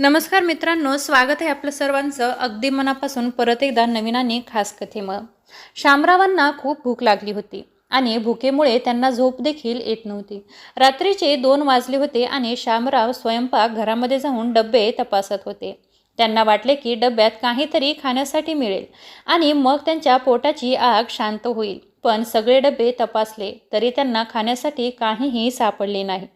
नमस्कार मित्रांनो स्वागत आहे आपलं सर्वांचं. अगदी मनापासून परत एकदा नवीन आणि खास कथेमुळं शामरावांना खूप भूक लागली होती आणि भुकेमुळे त्यांना झोप देखील येत नव्हती. रात्रीचे दोन वाजले होते आणि शामराव स्वयंपाक घरामध्ये जाऊन डबे तपासत होते. त्यांना वाटले की डब्यात काहीतरी खाण्यासाठी मिळेल आणि मग त्यांच्या पोटाची आग शांत होईल. पण सगळे डबे तपासले तरी त्यांना खाण्यासाठी काहीही सापडले नाही.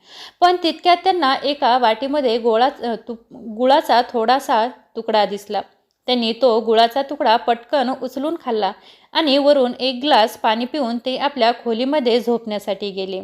पण तितक्यात त्यांना एका वाटीमध्ये गोळा तु गुळाचा थोडासा तुकडा दिसला. त्यांनी तो गुळाचा तुकडा पटकन उचलून खाल्ला आणि वरून एक ग्लास पाणी पिऊन ते आपल्या खोलीमध्ये झोपण्यासाठी गेले.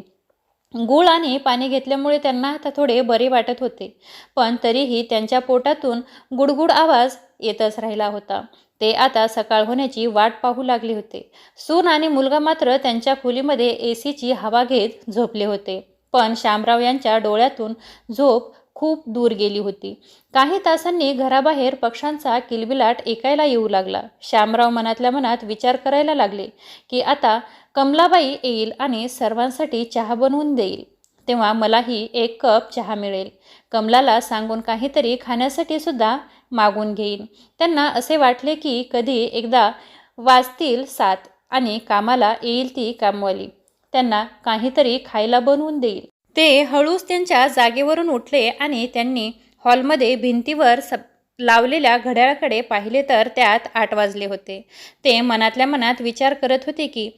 गूळ आणि पाणी घेतल्यामुळे त्यांना आता थोडे बरे वाटत होते. पण तरीही त्यांच्या पोटातून गुडगुड आवाज येतच राहिला होता. ते आता सकाळ होण्याची वाट पाहू लागले होते. सून आणि मुलगा मात्र त्यांच्या खोलीमध्ये ए सीची हवा घेत झोपले होते. पण शामराव यांच्या डोळ्यातून झोप खूप दूर गेली होती. काही तासांनी घराबाहेर पक्ष्यांचा किलबिलाट ऐकायला येऊ लागला. श्यामराव मनातल्या मनात विचार करायला लागले की आता कमलाबाई येईल आणि सर्वांसाठी चहा बनवून देईल. तेव्हा मलाही एक कप चहा मिळेल. कमलाला सांगून काहीतरी खाण्यासाठी सुद्धा मागून घेईन. त्यांना असे वाटले की कधी एकदा वाजतील सात आणि कामाला येईल ती कामवाली. त्यांना काहीतरी खायला बनवून देईल. ते हळूच त्यांच्या जागेवरून उठले आणि त्यांनी हॉलमध्ये भिंतीवर स लावलेल्या घड्याळाकडे पाहिले तर त्यात आठ वाजले होते. ते मनातल्या मनात विचार करत होते की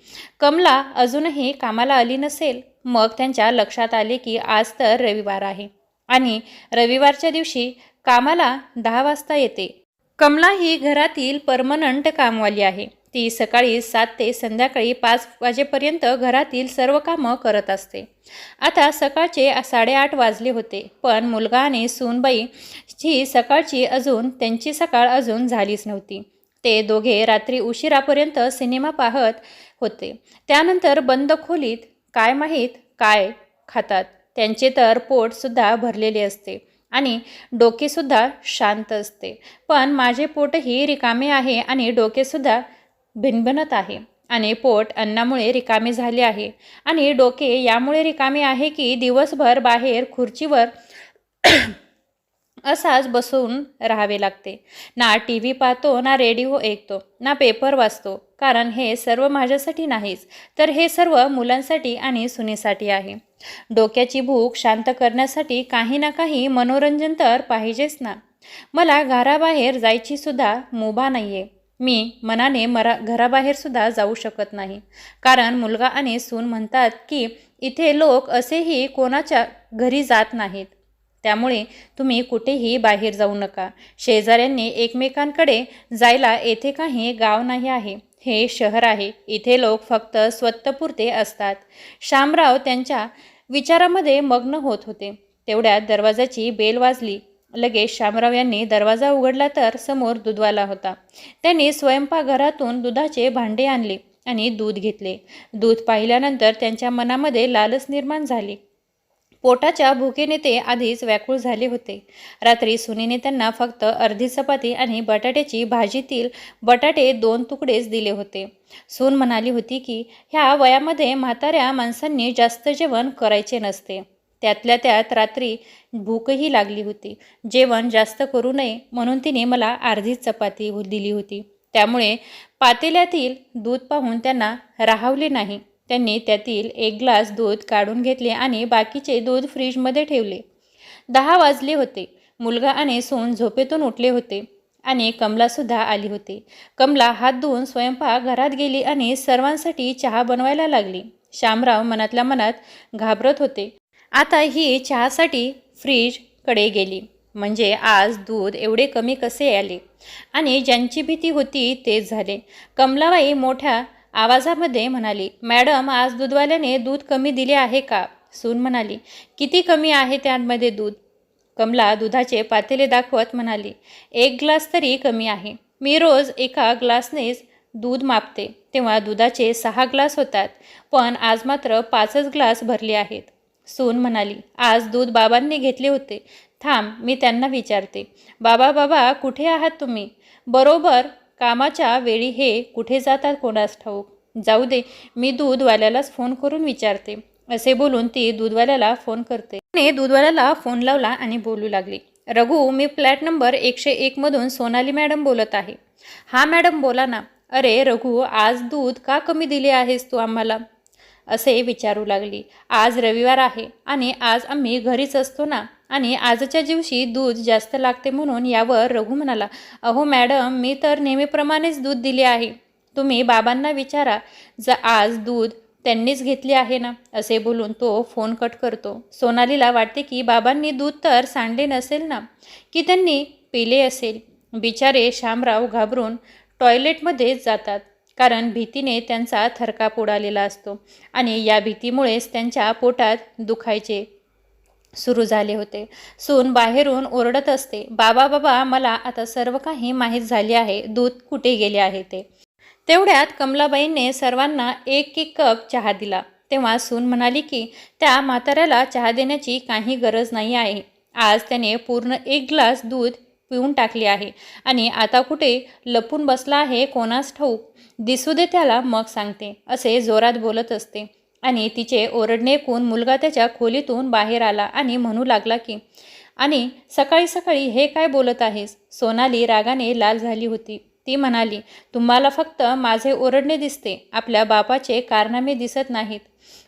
कमला अजूनही कामाला आली नसेल. मग त्यांच्या लक्षात आले की आज तर रविवार आहे आणि रविवारच्या दिवशी कामाला दहा वाजता येते. कमला ही घरातील परमनंट कामवाली आहे. ती सकाळी सात ते संध्याकाळी पाच वाजेपर्यंत घरातील सर्व कामं करत असते. आता सकाळचे साडेआठ वाजले होते पण मुलगा आणि सूनबाई ही सकाळची अजून त्यांची सकाळ अजून झालीच नव्हती. ते दोघे रात्री उशिरापर्यंत सिनेमा पाहत होते. त्यानंतर बंद खोलीत काय माहीत काय खातात त्यांचे तर पोटसुद्धा भरलेले असते आणि डोकेसुद्धा शांत असते. पण माझे पोटही रिकामे आहे आणि डोकेसुद्धा भिनभिनत आहे. आणि पोट अन्नामुळे रिकामे झाले आहे. आणि डोके यामुळे रिकामे आहे की दिवसभर बाहेर खुर्चीवर असाच बसून राहावे लागते. ना टी व्ही पाहतो ना रेडिओ ऐकतो ना पेपर वाचतो. कारण हे सर्व माझ्यासाठी नाहीच तर हे सर्व मुलांसाठी आणि सुनेसाठी आहे. डोक्याची भूक शांत करण्यासाठी काही ना काही मनोरंजन तर पाहिजेच ना. मला घराबाहेर जायची सुद्धा मुभा नाही आहे मी मनाने मरा घराबाहेरसुद्धा जाऊ शकत नाही. कारण मुलगा आणि सून म्हणतात की इथे लोक असेही कोणाच्या घरी जात नाहीत. त्यामुळे तुम्ही कुठेही बाहेर जाऊ नका. शेजाऱ्यांनी एकमेकांकडे जायला येथे काही गाव नाही आहे. हे शहर आहे. इथे लोक फक्त स्वतःपुरते असतात. शामराव त्यांच्या विचारामध्ये मग्न होत होते. तेवढ्यात दरवाजाची बेल वाजली. लगेच शामराव यांनी दरवाजा उघडला तर समोर दूधवाला होता. त्यांनी स्वयंपाकघरातून दुधाचे भांडे आणले आणि दूध घेतले. दूध पाहिल्यानंतर त्यांच्या मनामध्ये लालच निर्माण झाली. पोटाच्या भुकेने ते आधीच व्याकुळ झाले होते. रात्री सुनीने त्यांना फक्त अर्धी चपाती आणि बटाट्याची भाजीतील बटाटे दोन तुकडेच दिले होते. सून म्हणाली होती की ह्या वयामध्ये म्हाताऱ्या माणसांनी जास्त जेवण करायचे नसते. त्यातल्या त्यात रात्री भूकही लागली होती. जेवण जास्त करू नये म्हणून तिने मला अर्धीच चपाती हो- दिली होती. त्यामुळे पातेल्यातील दूध पाहून त्यांना राहावले नाही. त्यांनी त्यातील एक ग्लास दूध काढून घेतले आणि बाकीचे दूध फ्रीजमध्ये ठेवले. दहा वाजले होते. मुलगा आणि सोन झोपेतून उठले होते आणि कमलासुद्धा आली होती. कमला हात धुवून स्वयंपाक घरात गेली आणि सर्वांसाठी चहा बनवायला लागली. शामराव मनातल्या मनात घाबरत होते. आता ही चहासाठी फ्रीजकडे गेली. म्हणजे आज दूध एवढे कमी कसे आले? आणि ज्यांची भीती होती तेच झाले. कमलाबाई मोठ्या आवाजामध्ये म्हणाली मॅडम आज दूधवाल्याने दूध कमी दिले आहे का? सून म्हणाली किती कमी आहे त्यामध्ये दूध? कमला दुधाचे पातेले दाखवत म्हणाली एक ग्लास तरी कमी आहे. मी रोज एका ग्लासनेच दूध मापते. तेव्हा दुधाचे सहा ग्लास होतात. पण आज मात्र पाचच ग्लास भरले आहेत. सून म्हणाली आज दूध बाबांनी घेतले होते. थांब मी त्यांना विचारते. बाबा बाबा कुठे आहात तुम्ही? बरोबर कामाच्या वेळी हे कुठे जातात कोणास ठाऊक? जाऊ दे मी दूधवाल्यालाच फोन करून विचारते. असे बोलून ती दूधवाल्याला फोन करते. तिने दूधवाल्याला फोन लावला आणि बोलू लागली रघु मी फ्लॅट नंबर एकशे एकमधून सोनाली मॅडम बोलत आहे. हा मॅडम बोला ना. अरे रघु आज दूध का कमी दिले आहेस तू आम्हाला? असे विचारू लागली. आज रविवार आहे आणि आज आम्ही घरीच असतो ना? आणि आजच्या दिवशी दूध जास्त लागते म्हणून यावर रघु म्हणाला अहो मॅडम मी तर नेहमीप्रमाणेच दूध दिले आहे. तुम्ही बाबांना विचारा ज आज दूध त्यांनीच घेतली आहे ना? असे बोलून तो फोन कट करतो. सोनालीला वाटते की बाबांनी दूध तर सांडले नसेल ना? की त्यांनी पिले असेल? बिचारे शामराव घाबरून टॉयलेटमध्येच जातात. कारण भीतीने त्यांचा थरकाप उडालेला असतो आणि या भीतीमुळेच त्यांच्या पोटात दुखायचे सुरू झाले होते. सून बाहेरून ओरडत असते बाबा बाबा मला आता सर्व काही माहीत झाले आहे दूध कुठे गेले आहे ते? तेवढ्यात कमलाबाईंने सर्वांना एक एक कप चहा दिला. तेव्हा सून म्हणाली की त्या म्हाताऱ्याला चहा देण्याची काही गरज नाही आहे. आज त्याने पूर्ण एक ग्लास दूध पिऊन टाकले आहे आणि आता कुठे लपून बसला आहे कोणास ठाऊक? दिसू दे त्याला मग सांगते असे जोरात बोलत असते. आणि तिचे ओरडणे ऐकून मुलगा त्याच्या खोलीतून बाहेर आला आणि म्हणू लागला की आणि सकाळी सकाळी हे काय बोलत आहेस सोनाली रागाने लाल झाली होती. ती म्हणाली तुम्हाला फक्त माझे ओरडणे दिसते. आपल्या बापाचे कारनामे दिसत नाहीत.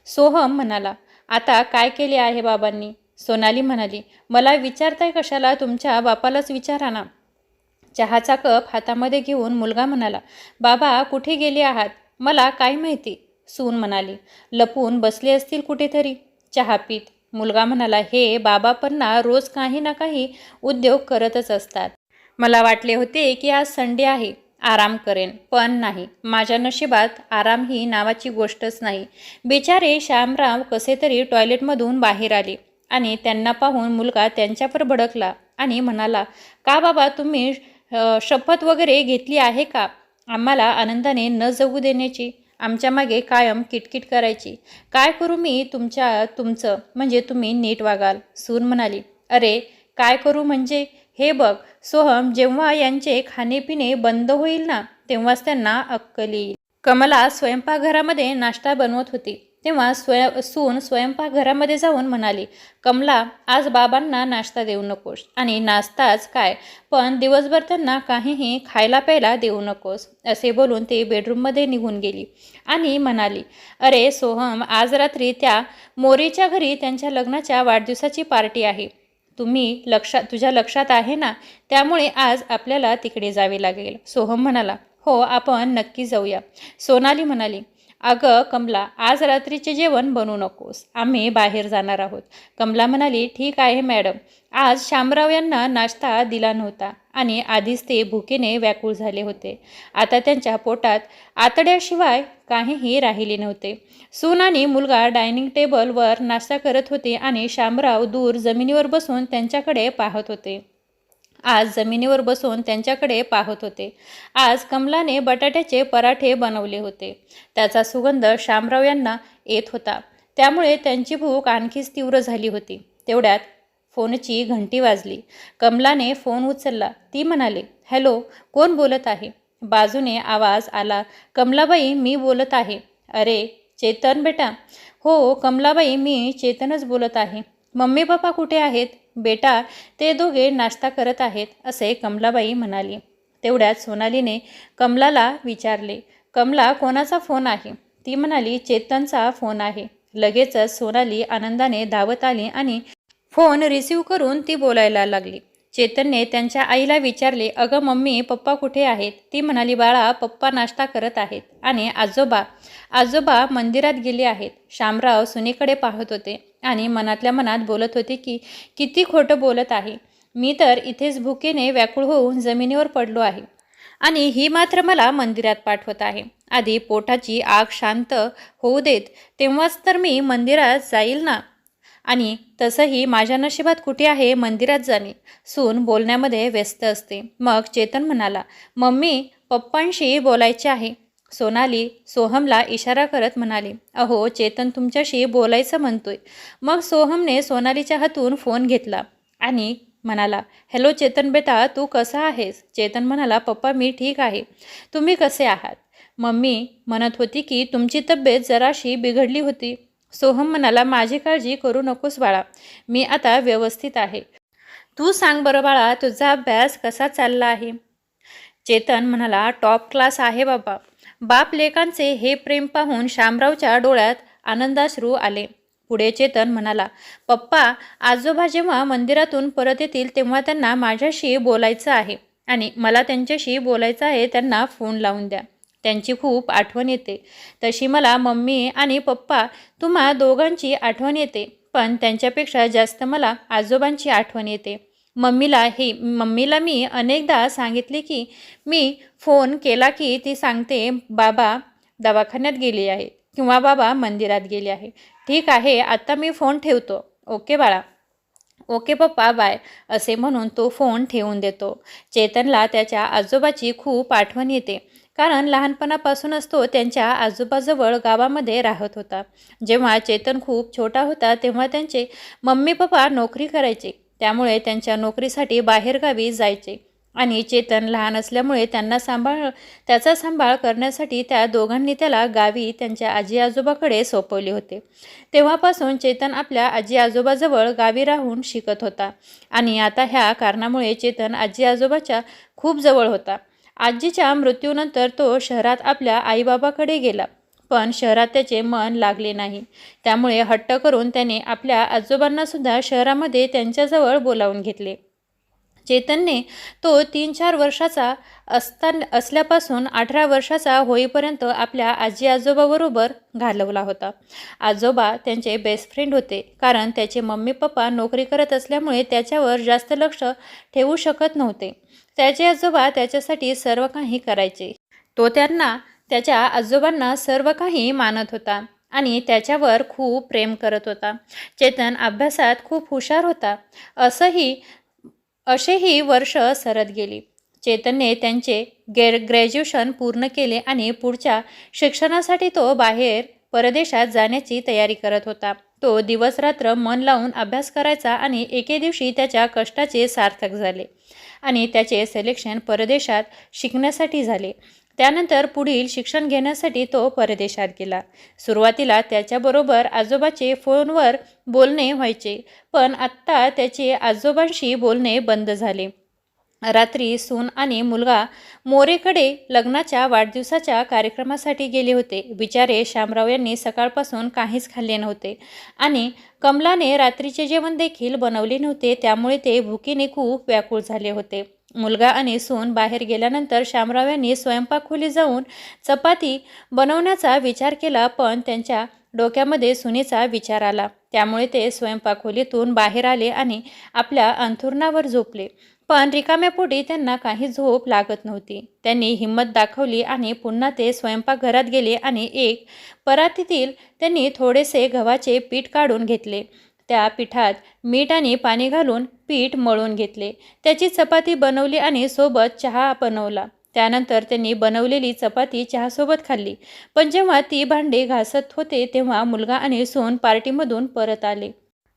सोहम म्हणाला आता काय केले आहे बाबांनी? सोनाली म्हणाली मला विचारताय कशाला? तुमच्या बापालाच विचारा ना. चहाचा कप हातामध्ये घेऊन मुलगा म्हणाला बाबा कुठे गेले आहात? मला काय माहिती? सून म्हणाली लपून बसले असतील कुठेतरी. चहा पीत मुलगा म्हणाला हे बाबा पण ना रोज काही ना काही उद्योग करतच असतात. मला वाटले होते की आज संडे आहे आराम करेन पण नाही. माझ्या नशिबात आराम ही नावाची गोष्टच नाही. बिचारे श्यामराव कसे तरी टॉयलेटमधून बाहेर आले आणि त्यांना पाहून मुलगा त्यांच्यावर भडकला आणि म्हणाला का बाबा तुम्ही शपथ वगैरे घेतली आहे का? आम्हाला आनंदाने न जगू देण्याची आमच्या मागे कायम किटकिट करायची. काय करू मी तुमच्या तुमचं? म्हणजे तुम्ही नीट वागाल सून म्हणाली. अरे काय करू म्हणजे? हे बघ सोहम जेव्हा यांचे खाणेपिणे बंद होईल ना तेव्हाच त्यांना अक्कल. येईल कमला स्वयंपाकघरामध्ये नाश्ता बनवत होती. तेव्हा स्वय सून स्वयंपाकघरामध्ये जाऊन म्हणाली कमला आज बाबांना नाश्ता देऊ नकोस. आणि नाश्ताच काय? पण दिवसभर त्यांना काहीही खायला प्यायला देऊ नकोस असे बोलून ते बेडरूममध्ये निघून गेली आणि म्हणाली अरे सोहम आज रात्री त्या मोरीच्या घरी त्यांच्या लग्नाच्या वाढदिवसाची पार्टी आहे. तुम्ही लक्षात तुझ्या लक्षात आहे ना? त्यामुळे आज आपल्याला तिकडे जावे लागेल. सोहम म्हणाला हो आपण नक्की जाऊया. सोनाली म्हणाली अगं कमला आज रात्रीचे जेवण बनवू नकोस. आम्ही बाहेर जाणार आहोत. कमला म्हणाली ठीक आहे मॅडम. आज शामराव यांना नाश्ता दिला नव्हता आणि आधीच ते भुकेने व्याकुळ झाले होते. आता त्यांच्या पोटात आतड्याशिवाय काहीही राहिले नव्हते. सून आणि मुलगा डायनिंग टेबलवर नाश्ता करत होते आणि शामराव दूर जमिनीवर बसून त्यांच्याकडे पाहत होते. आज जमिनीवर बसून त्यांच्याकडे पाहत होते. आज कमलाने बटाट्याचे पराठे बनवले होते. त्याचा सुगंध शामराव यांना येत होता. त्यामुळे त्यांची भूक आणखीच तीव्र झाली होती. तेवढ्यात फोनची घंटी वाजली. कमलाने फोन उचलला. ती म्हणाले हॅलो कोण बोलत आहे? बाजूने आवाज आला कमलाबाई मी बोलत आहे. अरे चेतन बेटा? हो कमलाबाई मी चेतनच बोलत आहे. मम्मी पप्पा कुठे आहेत? बेटा ते दोघे नाश्ता करत आहेत असे कमलाबाई म्हणाली. तेवढ्यात सोनालीने कमलाला विचारले कमला कोणाचा फोन आहे? ती म्हणाली चेतनचा फोन आहे. लगेचच सोनाली आनंदाने धावत आली आणि फोन रिसीव करून ती बोलायला लागली. चेतनने त्यांच्या आईला विचारले अगं मम्मी पप्पा कुठे आहेत? ती म्हणाली बाळा पप्पा नाश्ता करत आहेत आणि आजोबा आजोबा मंदिरात गेले आहेत. शामराव सुनेकडे पाहत होते. आणि मनातल्या मनात बोलत होते की किती खोटं बोलत आहे. मी तर इथेच भुकेने व्याकुळ होऊन जमिनीवर पडलो आहे. आणि ही मात्र मला मंदिरात पाठवत आहे. आधी पोटाची आग शांत होऊ देत तेव्हाच तर मी मंदिरात जाईल ना? आणि तसंही माझ्या नशिबात कुठे आहे मंदिरात जाणे? सून बोलण्यामध्ये व्यस्त असते. मग चेतन म्हणाला मम्मी पप्पांशी बोलायचे आहे. सोनाली सोहमला इशारा करत म्हणाली अहो चेतन तुमच्याशी बोलायचं म्हणतोय. मग सोहमने सोनालीच्या हातून फोन घेतला आणि म्हणाला हॅलो चेतन बेटा तू कसा आहेस? चेतन म्हणाला पप्पा मी ठीक आहे. तुम्ही कसे आहात? मम्मी म्हणत होती की तुमची तब्येत जराशी बिघडली होती. सोहम म्हणाला माझी काळजी करू नकोस बाळा मी आता व्यवस्थित आहे. तू सांग बरं बाळा तुझा अभ्यास कसा चालला आहे? चेतन म्हणाला टॉप क्लास आहे बाबा. बाप लेकांचे हे प्रेम पाहून शामरावच्या डोळ्यात आनंदाश्रू आले. पुढे चेतन म्हणाला पप्पा आजोबा जेव्हा मंदिरातून परत येतील तेव्हा त्यांना माझ्याशी बोलायचं आहे आणि मला त्यांच्याशी बोलायचं आहे त्यांना फोन लावून द्या. त्यांची खूप आठवण येते. तशी मला मम्मी आणि पप्पा तुम्हा दोघांची आठवण येते पण त्यांच्यापेक्षा जास्त मला आजोबांची आठवण येते. मम्मीला हे मम्मीला मी अनेकदा सांगितले की मी फोन केला की ती सांगते बाबा दवाखान्यात गेली आहे किंवा बाबा मंदिरात गेले आहे. ठीक आहे आत्ता मी फोन ठेवतो. ओके बाळा. ओके पप्पा बाय. असे म्हणून तो फोन ठेवून देतो. चेतनला त्याच्या आजोबाची खूप आठवण येते. कारण लहानपणापासूनच तो त्यांच्या आजोबाजवळ गावामध्ये राहत होता. जेव्हा चेतन खूप छोटा होता तेव्हा त्यांचे मम्मी पप्पा नोकरी करायचे. त्यामुळे त्यांच्या नोकरीसाठी बाहेरगावी जायचे. आणि चेतन लहान असल्यामुळे त्यांना सांभाळ त्याचा सांभाळ करण्यासाठी त्या दोघांनी त्याला गावी त्यांच्या आजी आजोबाकडे सोपवले होते. तेव्हापासून चेतन आपल्या आजी आजोबाजवळ गावी राहून शिकत होता. आणि आता ह्या कारणामुळे चेतन आजी आजोबाच्या खूप जवळ होता. आजीच्या मृत्यूनंतर तो शहरात आपल्या आईबाबाकडे गेला. पण शहरात त्याचे मन लागले नाही. त्यामुळे हट्ट करून त्याने आपल्या आजोबांनासुद्धा शहरामध्ये त्यांच्याजवळ बोलावून घेतले. चेतनने तो तीन चार वर्षाचा असता असल्यापासून अठरा वर्षाचा होईपर्यंत आपल्या आजी आजोबाबरोबर घालवला होता. आजोबा त्यांचे बेस्ट फ्रेंड होते कारण त्याचे मम्मी पप्पा नोकरी करत असल्यामुळे त्याच्यावर जास्त लक्ष ठेवू शकत नव्हते. त्याचे आजोबा त्याच्यासाठी सर्व काही करायचे. तो त्यांना त्याच्या आजोबांना सर्व काही मानत होता आणि त्याच्यावर खूप प्रेम करत होता. चेतन अभ्यासात खूप हुशार होता. असंही असेही वर्ष सरत गेली. चेतनने त्यांचे गे ग्रॅज्युएशन पूर्ण केले आणि पुढच्या शिक्षणासाठी तो बाहेर परदेशात जाण्याची तयारी करत होता. तो दिवसरात्र मन लावून अभ्यास करायचा आणि एके दिवशी त्याच्या कष्टाचे सार्थक झाले आणि त्याचे सिलेक्शन परदेशात शिकण्यासाठी झाले. त्यानंतर पुढील शिक्षण घेण्यासाठी तो परदेशात गेला. सुरुवातीला त्याच्याबरोबर आजोबाचे फोनवर बोलणे व्हायचे पण आत्ता त्याचे आजोबांशी बोलणे बंद झाले. रात्री सून आणि मुलगा मोरेकडे लग्नाच्या वाढदिवसाच्या कार्यक्रमासाठी गेले होते. बिचारे श्यामराव यांनी सकाळपासून काहीच खाल्ले नव्हते आणि कमलाने रात्रीचे जेवण देखील बनवले नव्हते त्यामुळे ते भुकीने खूप व्याकुळ झाले होते. मुलगा आणि सून बाहेर गेल्यानंतर श्यामराव यांनी स्वयंपाकखोली जाऊन चपाती बनवण्याचा विचार केला पण त्यांच्या डोक्यामध्ये सुनेचा विचार आला. त्यामुळे ते स्वयंपाकखोलीतून बाहेर आले आणि आपल्या अंथुरणावर झोपले. पण रिकाम्या पोटी त्यांना काही झोप लागत नव्हती. त्यांनी हिंमत दाखवली आणि पुन्हा ते स्वयंपाकघरात गेले आणि एक परातीतील त्यांनी थोडेसे गव्हाचे पीठ काढून घेतले. त्या पिठात मीठ आणि पाणी घालून पीठ मळून घेतले. त्याची चपाती बनवली आणि सोबत चहा बनवला. त्यानंतर त्यांनी बनवलेली चपाती चहासोबत खाल्ली. पण जेव्हा ती भांडे घासत होते तेव्हा मुलगा आणि सोन पार्टीमधून परत आले.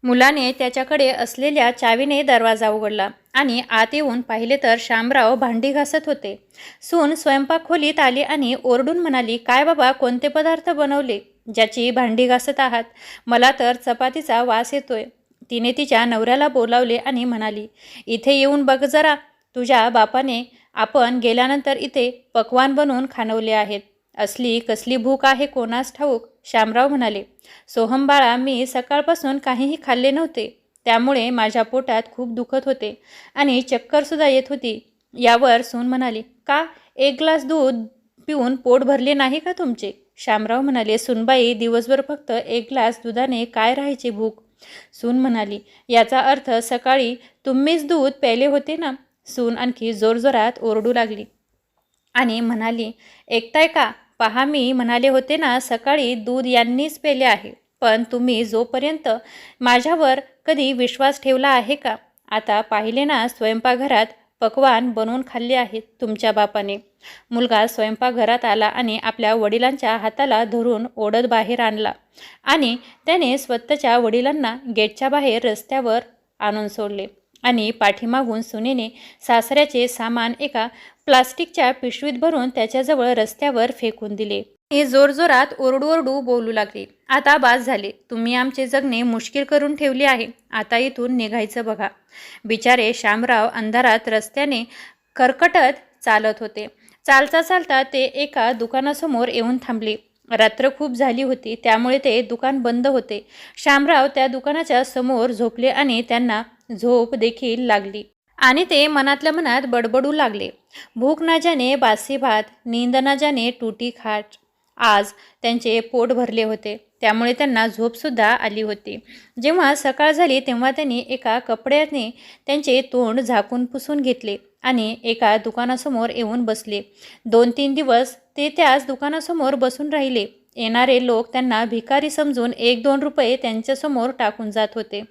मुलाने त्याच्याकडे असलेल्या चावीने दरवाजा उघडला आणि आत येऊन पाहिले तर शामराव भांडी घासत होते. सून स्वयंपाक खोलीत आली आणि ओरडून म्हणाली काय बाबा कोणते पदार्थ बनवले? ज्याची भांडी घासत आहात? मला तर चपातीचा वास येतोय. तिने तिच्या नवऱ्याला बोलावले आणि म्हणाली इथे येऊन बघ जरा. तुझ्या बापाने आपण गेल्यानंतर इथे पकवान बनवून खाणवले आहेत. असली कसली भूक आहे कोणास ठाऊक? श्यामराव म्हणाले सोहम बाळा मी सकाळपासून काहीही खाल्ले नव्हते. त्यामुळे माझ्या पोटात खूप दुखत होते आणि चक्करसुद्धा येत होती. यावर सून म्हणाली का? एक ग्लास दूध पिऊन पोट भरले नाही का तुमचे? श्यामराव म्हणाले सुनबाई दिवसभर फक्त एक ग्लास दुधाने काय राहायची भूक? सून म्हणाली याचा अर्थ सकाळी तुम्हीच दूध प्यायले होते ना? सून आणखी जोरजोरात ओरडू लागली. आणि म्हणाली ऐकताय का? पहा मी म्हणाले होते ना सकाळी दूध यांनीच पेले आहे. पण तुम्ही जोपर्यंत माझ्यावर कधी विश्वास ठेवला आहे का? आता पाहिले ना स्वयंपाकघरात पकवान बनवून खाल्ले आहेत तुमच्या बापाने. मुलगा स्वयंपाकघरात आला आणि आपल्या वडिलांच्या हाताला धरून ओढत बाहेर आणला. आणि त्याने स्वतःच्या वडिलांना गेटच्या बाहेर रस्त्यावर आणून सोडले. आणि पाठीमागून सुनेने सासऱ्याचे सामान एका प्लास्टिकच्या पिशवीत भरून त्याच्याजवळ रस्त्यावर फेकून दिले. ते जोरजोरात ओरडू बोलू लागले. आता बास झाले. तुम्ही आमचे जगणे मुश्किल करून ठेवले आहे. आता इथून निघायचं बघा. बिचारे श्यामराव अंधारात रस्त्याने करकटत चालत होते. चालता चालता ते एका दुकानासमोर येऊन थांबले. रात्र खूप झाली होती त्यामुळे ते दुकान बंद होते. श्यामराव त्या दुकानाच्या समोर झोपले आणि त्यांना झोप देखील लागली. आणि ते मनातल्या मनात बडबडू लागले. भूक ना जाने बासी भात नींद ना जाने टुटी खाट. आज त्यांचे पोट भरले होते. त्यामुळे त्यांना झोपसुद्धा आली होती. जेव्हा सकाळ झाली तेव्हा त्यांनी एका कपड्याने त्यांचे तोंड झाकून पुसून घेतले आणि एका दुकानासमोर येऊन बसले. दोन तीन दिवस ते त्याच दुकानासमोर बसून राहिले. येणारे लोक त्यांना भिकारी समजून एक दोन रुपये त्यांच्यासमोर टाकून जात होते.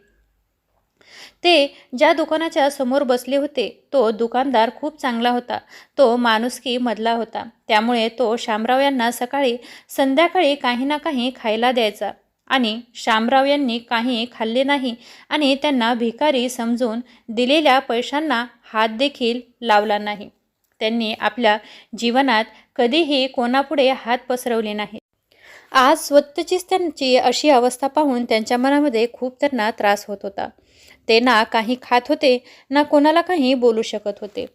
ते ज्या दुकानाच्या समोर बसले होते तो दुकानदार खूप चांगला होता. तो माणुसकी मधला होता. त्यामुळे तो शामराव यांना सकाळी संध्याकाळी काही ना काही खायला द्यायचा. आणि शामराव यांनी काही खाल्ले नाही आणि त्यांना भिकारी समजून दिलेल्या पैशांना हात देखील लावला नाही. त्यांनी आपल्या जीवनात कधीही कोणापुढे हात पसरवले नाही आज स्वतःचीच त्यांची अशी अवस्था पाहून त्यांच्या मनामध्ये खूप त्यांना त्रास होत होता. ते ना काही खात होते ना कोणाला काही बोलू शकत होते.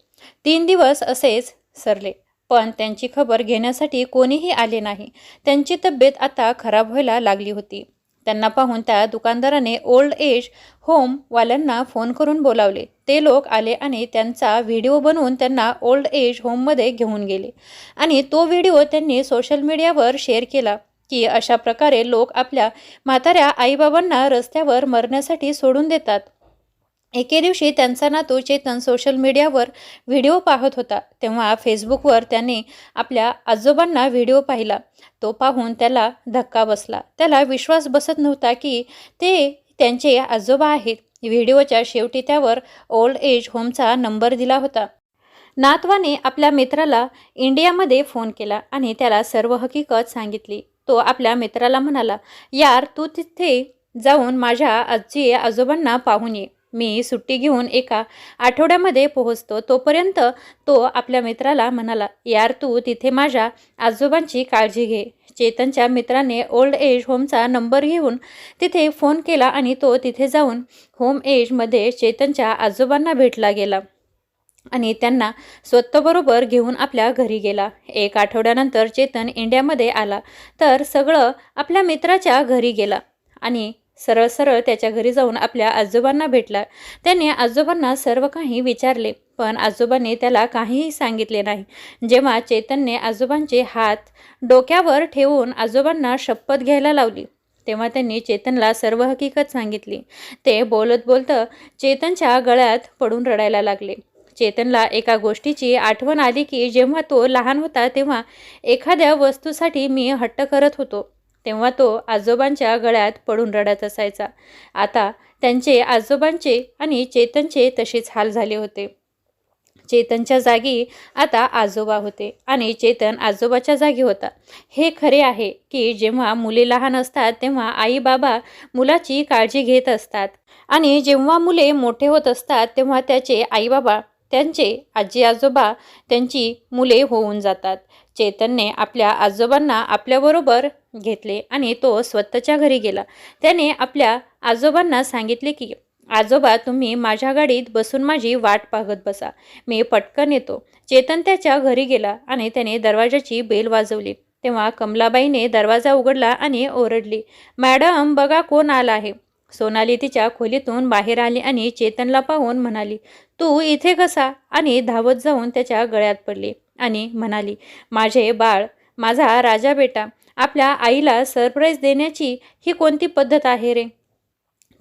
तीन दिवस असेच सरले. पण त्यांची खबर घेण्यासाठी कोणीही आले नाही. त्यांची तब्येत आता खराब व्हायला लागली होती. त्यांना पाहून त्या दुकानदाराने ओल्ड एज होमवाल्यांना फोन करून बोलावले. ते लोक आले आणि त्यांचा व्हिडिओ बनवून त्यांना ओल्ड एज होममध्ये घेऊन गेले. आणि तो व्हिडिओ त्यांनी सोशल मीडियावर शेअर केला की अशा प्रकारे लोक आपल्या म्हाताऱ्या आईबाबांना रस्त्यावर मरण्यासाठी सोडून देतात. एके दिवशी त्यांचा नातू चेतन सोशल मीडियावर व्हिडिओ पाहत होता. तेव्हा फेसबुकवर त्याने आपल्या आजोबांना व्हिडिओ पाहिला. तो पाहून त्याला धक्का बसला. त्याला विश्वास बसत नव्हता की ते त्यांचे आजोबा आहेत. व्हिडिओच्या शेवटी त्यावर ओल्ड एज होमचा नंबर दिला होता. नातवाने आपल्या मित्राला इंडियामध्ये फोन केला आणि त्याला सर्व हकीकत सांगितली. तो आपल्या मित्राला म्हणाला यार तू तिथे जाऊन माझ्या आजी आजोबांना पाहून ये. मी सुट्टी घेऊन एका आठवड्यामध्ये पोहोचतो. तोपर्यंत तो आपल्या मित्राला म्हणाला यार तू तिथे माझ्या आजोबांची काळजी घे. चेतनच्या मित्राने ओल्ड एज होमचा नंबर घेऊन तिथे फोन केला आणि तो तिथे जाऊन होम एजमध्ये चेतनच्या आजोबांना भेटला गेला आणि त्यांना स्वतःबरोबर घेऊन आपल्या घरी गेला. एक आठवड्यानंतर चेतन इंडियामध्ये आला तर सगळं आपल्या मित्राच्या घरी गेला आणि सरळ सरळ त्याच्या घरी जाऊन आपल्या आजोबांना भेटला. त्याने आजोबांना सर्व काही विचारले पण आजोबांनी त्याला काहीही सांगितले नाही. जेव्हा चेतनने आजोबांचे हात डोक्यावर ठेवून आजोबांना शपथ घ्यायला लावली तेव्हा त्यांनी चेतनला सर्व हकीकत सांगितली. ते बोलत बोलतं चेतनच्या गळ्यात पडून रडायला लागले. चेतनला एका गोष्टीची आठवण आली की जेव्हा तो लहान होता तेव्हा एखाद्या वस्तूसाठी मी हट्ट करत होतो. तेव्हा तो आजोबांच्या गळ्यात पडून रडत असायचा. आता त्यांचे आजोबांचे आणि चेतनचे तसेच हाल झाले होते. चेतनच्या जागी आता आजोबा होते आणि चेतन आजोबाच्या जागी होता. हे खरे आहे की जेव्हा मुले लहान असतात तेव्हा आई बाबा मुलाची काळजी घेत असतात. आणि जेव्हा मुले मोठे होत असतात तेव्हा त्याचे आई बाबा त्यांचे आजी आजोबा त्यांची मुले होऊन जातात. चेतनने आपल्या आजोबांना आपल्याबरोबर घेतले आणि तो स्वतःच्या घरी गेला. त्याने आपल्या आजोबांना सांगितले की आजोबा तुम्ही माझ्या गाडीत बसून माझी वाट पाहत बसा. मी पटकन येतो. चेतन त्याच्या घरी गेला आणि त्याने दरवाजाची बेल वाजवली. तेव्हा कमलाबाईने दरवाजा उघडला आणि ओरडली मॅडम बघा कोण आला आहे. सोनाली तिच्या खोलीतून बाहेर आली आणि चेतनला पाहून म्हणाली तू इथे कसा? आणि धावत जाऊन त्याच्या गळ्यात पडली. आणि म्हणाली माझे बाळ माझा राजा बेटा आपल्या आईला सरप्राईज देण्याची ही कोणती पद्धत आहे रे?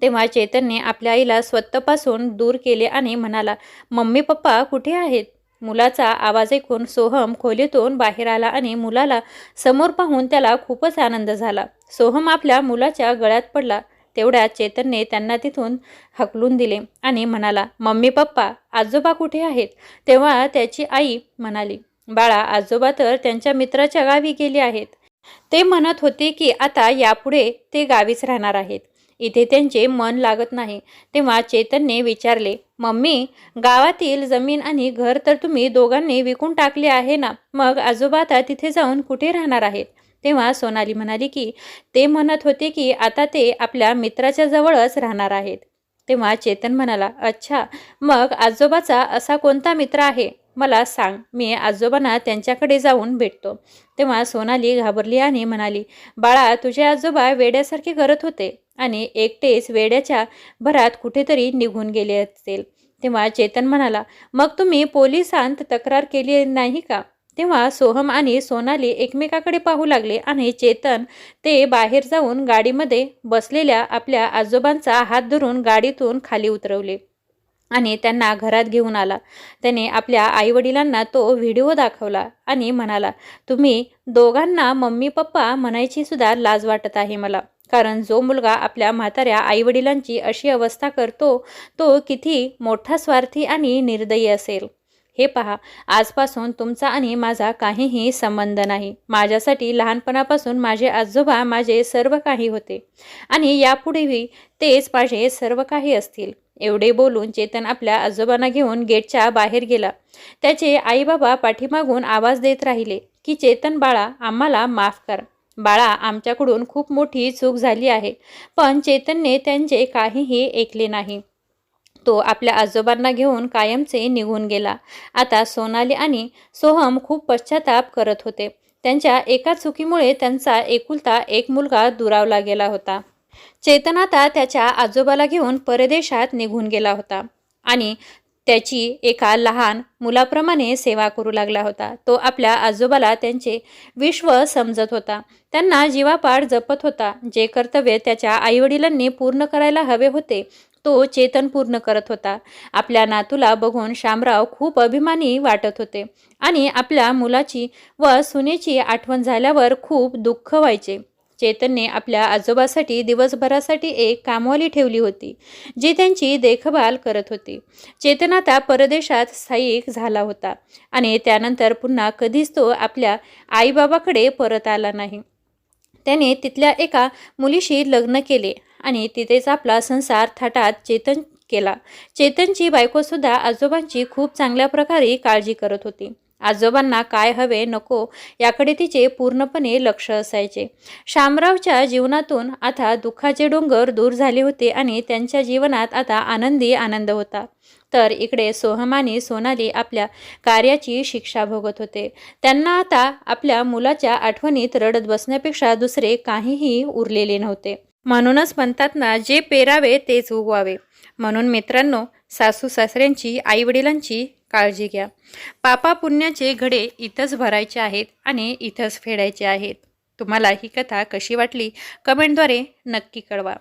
तेव्हा चेतनने आपल्या आईला स्वतःपासून दूर केले आणि म्हणाला मम्मी पप्पा कुठे आहेत? मुलाचा आवाज ऐकून सोहम खोलीतून बाहेर आला आणि मुलाला समोर पाहून त्याला खूपच आनंद झाला. सोहम आपल्या मुलाच्या गळ्यात पडला. तेवढ्यात चेतनने त्यांना तिथून हकलून दिले आणि म्हणाला मम्मी पप्पा आजोबा कुठे आहेत? तेव्हा त्याची आई म्हणाली बाळा आजोबा तर त्यांच्या मित्राच्या गावी गेले आहेत. ते म्हणत होते की आता यापुढे ते गावीच राहणार आहेत. इथे त्यांचे मन लागत नाही. तेव्हा चेतनने विचारले मम्मी गावातील जमीन आणि घर तर तुम्ही दोघांनी विकून टाकले आहे ना? मग आजोबा आता तिथे जाऊन कुठे राहणार आहेत? तेव्हा सोनाली म्हणाली की ते म्हणत होते की आता ते आपल्या मित्राच्या जवळच राहणार आहेत. तेव्हा चेतन म्हणाला अच्छा मग आजोबाचा असा कोणता मित्र आहे? मला सांग मी आजोबांना त्यांच्याकडे जाऊन भेटतो. तेव्हा सोनाली घाबरली आणि म्हणाली बाळा तुझे आजोबा वेड्यासारखे करत होते आणि एकटेच वेड्याच्या भरात कुठेतरी निघून गेले असतील. तेव्हा चेतन म्हणाला मग तुम्ही पोलिसांत तक्रार केली नाही का? तेव्हा सोहम आणि सोनाली एकमेकाकडे पाहू लागले आणि चेतन ते बाहेर जाऊन गाडीमध्ये बसलेल्या आपल्या आजोबांचा हात धरून गाडीतून खाली उतरवले आणि त्यांना घरात घेऊन आला. त्याने आपल्या आईवडिलांना तो व्हिडिओ दाखवला आणि म्हणाला तुम्ही दोघांना मम्मी पप्पा म्हणायची सुद्धा लाज वाटत आहे मला. कारण जो मुलगा आपल्या म्हाताऱ्या आईवडिलांची अशी अवस्था करतो तो किती मोठा स्वार्थी आणि निर्दयी असेल. हे पहा आजपासून तुमचा आणि माझा काहीही संबंध नाही. माझ्यासाठी लहानपणापासून माझे आजोबा माझे सर्व काही होते. आणि यापुढेही तेच माझे सर्व काही असतील. एवढे बोलून चेतन आपल्या आजोबांना घेऊन गेटच्या बाहेर गेला. त्याचे आईबाबा पाठीमागून आवाज देत राहिले की चेतन बाळा आम्हाला माफ कर. बाळा आमच्याकडून खूप मोठी चूक झाली आहे. पण चेतनने त्यांचे काहीही ऐकले नाही. तो आपल्या आजोबांना घेऊन कायमचे निघून गेला. आता सोनाली आणि सोहम खूप पश्चाताप करत होते. त्यांच्या एका चुकीमुळे त्यांचा एकुलता एक मुलगा दुरावला गेला होता. चेतन आता त्याच्या आजोबाला घेऊन परदेशात निघून गेला होता आणि त्याची एका लहान मुलाप्रमाणे सेवा करू लागला होता. तो आपल्या आजोबाला त्यांचे विश्व समजत होता. त्यांना जीवापाड जपत होता. जे कर्तव्य त्याच्या आईवडिलांनी पूर्ण करायला हवे होते तो चेतन पूर्ण करत होता. आपल्या नातूला बघून शामराव खूप अभिमानी वाटत होते आणि आपल्या मुलाची व सुनेची आठवण झाल्यावर खूप दुःख व्हायचे. चेतनने आपल्या आजोबासाठी दिवसभरासाठी एक कामवाली ठेवली होती जी त्यांची देखभाल करत होती. चेतन आता परदेशात स्थायिक झाला होता आणि त्यानंतर पुन्हा कधीच तो आपल्या आईबाबाकडे परत आला नाही. त्याने तिथल्या एका मुलीशी लग्न केले आणि तिथेच आपला संसार थाटात चेतन केला. चेतनची बायकोसुद्धा आजोबांची खूप चांगल्या प्रकारे काळजी करत होती. आजोबांना काय हवे नको याकडे तिचे पूर्णपणे लक्ष असायचे. शामरावच्या जीवनातून आता दुःखाचे डोंगर दूर झाले होते आणि त्यांच्या जीवनात आता आनंदी आनंद होता. तर इकडे सोहम आणि सोनाली आपल्या कार्याची शिक्षा भोगत होते. त्यांना आता आपल्या मुलाच्या आठवणीत रडत बसण्यापेक्षा दुसरे काहीही उरलेले नव्हते. म्हणूनच म्हणतात ना जे पेरावे तेच उगवावे. म्हणून मित्रांनो सासू सासऱ्यांची आईवडिलांची काळजी घ्या. पापा पुण्याचे घडे इथंच भरायचे आहेत आणि इथंच फेडायचे आहेत. तुम्हाला ही कथा कशी वाटली? कमेंटद्वारे नक्की कळवा.